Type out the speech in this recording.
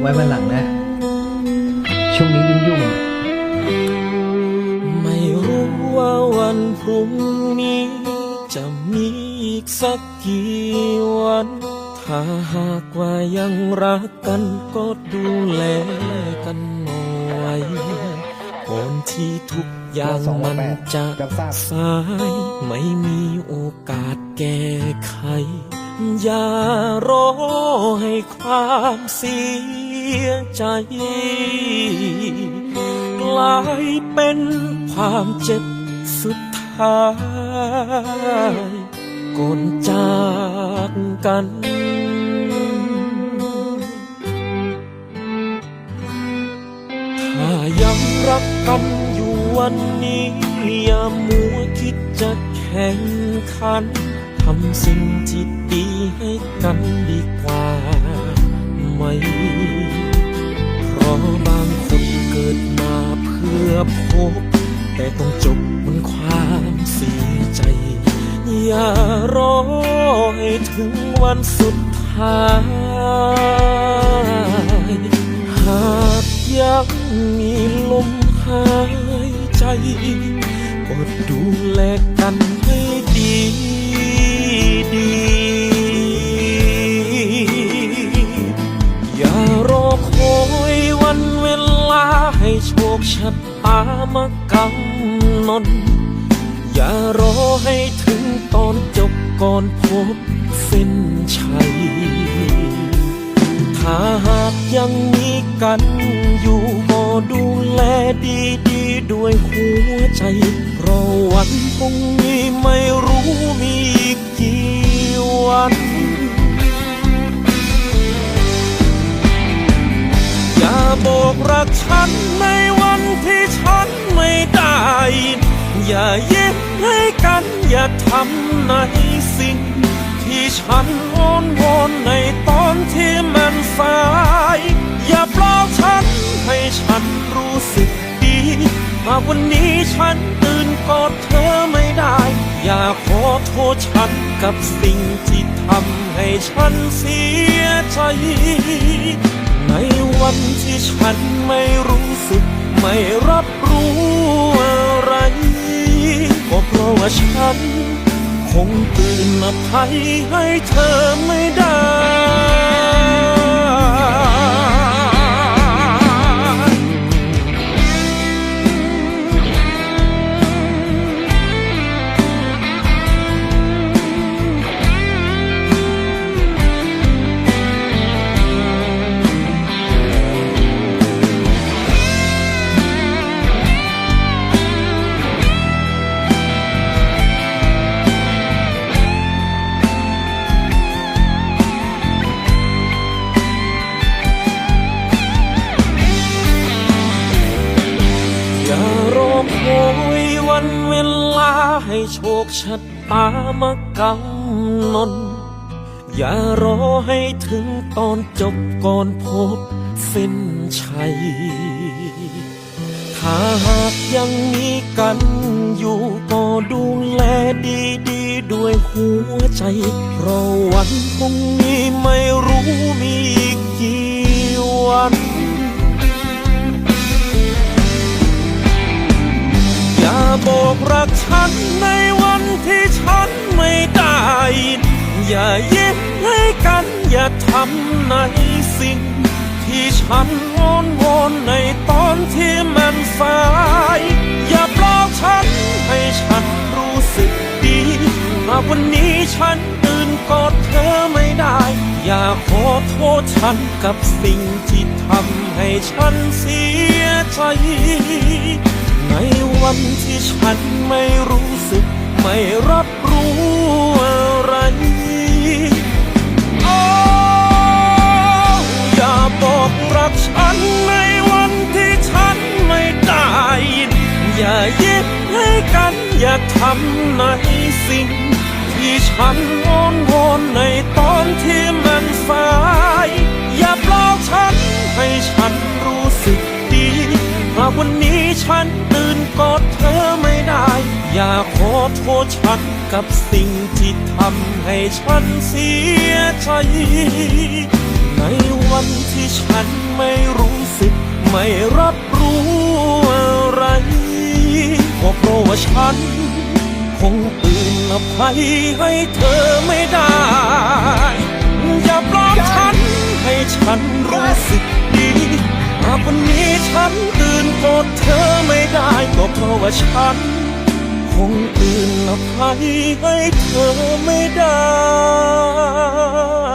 ไว้วันหลังนะ ช่วงนี้ยุ่งๆ ไม่รู้ว่าวันพรุ่งนี้ จะมีอีกสักกี่วัน ถ้าหากว่ายังรักกันก็ดูแลกันหน่อยก่อนที่ทุกอย่างมันจะสาย ไม่มีโอกาสแก้ไข อย่ารอให้ความเสียใจ กลายเป็นความเจ็บสุดท้ายก่อนจากกันถ้ายังรักกันอยู่วันนี้ อย่ามัวคิดจะแข่งขันำสิ่งที่ดีให้กันดีกว่าไหม เพราะบางคนเกิดมาเพื่อพบ แต่ต้องจบบนความเสียใจ อย่ารอให้ถึงวันสุดท้าย หากยังมีลมหายใจ ก็ดูแลกันามากำหนด อย่ารอให้ถึงตอนจบก่อนพบเส้นชัย ถ้าหากยังมีกันอยู่ก็ดูแลดีๆด้วยหัวใจเพราะวันพรุ่งนี้ไม่รู้มีอีกกี่วันอย่าบอกรักฉันในวัน ไม่ได้ อย่ายิ้มให้กัน อย่าทำในสิ่ง ที่ฉันอ้อนวอนในตอนที่มันสาย อย่าปลอบฉันให้ฉันรู้สึกดีหากวันนี้ฉันตื่นกอดเธอไม่ได้ อย่าขอโทษฉันกับสิ่งที่ทำให้ฉันเสียใจ ในวันที่ฉันไม่รู้สึก ไม่รับรู้อะไร ก็เพราะว่าฉัน คงตื่นอภัยให้เธอไม่ได้ โชคชะตามากำหนดอย่ารอให้ถึงตอนจบก่อนพบเส้นชัย ถ้าหากยังมีกันอยู่ก็ดูแลดีๆด้วยหัวใจ เพราะวันพรุ่งนี้ไม่รู้มี นในวันที่ฉันไม่ได้ อย่ายิ้มให้กันอย่าทำในสิ่ง ที่ฉันอ้อนวอนในตอนที่มันสาย อย่าปลอบฉันให้ฉันรู้สึกดีหากวันนี้ฉันตื่นกอดเธอไม่ได้ อย่าขอโทษฉันกับสิ่งที่ทำให้ฉันเสียใจ ในวันที่ฉันไม่รู้สึก ไม่รับรู้อะไรโอ้อย่าบอกรักฉันในวันที่ฉันไม่ได้อย่ายิ้มให้กัน อย่าทำในสิ่ง ที่ฉันอ้อนวอนในตอนที่มันสาย อย่าปลอบฉันให้ฉันรู้สึกดีหากวันนี้ ฉันตื่นกอดเธอไม่ได้ อย่าขอโทษฉันกับสิ่งที่ทำให้ฉันเสียใจ ในวันที่ฉันไม่รู้สึก ไม่รับรู้อะไรก็เพราะว่าฉัน คงตื่นอภัยให้เธอไม่ได้ อย่าปลอบฉันให้ฉันรู้สึกดีหากวันนี้ฉันตื่น เธอไม่ได้ก็เพราะว่าฉัน คงตื่นอภัยให้เธอไม่ได้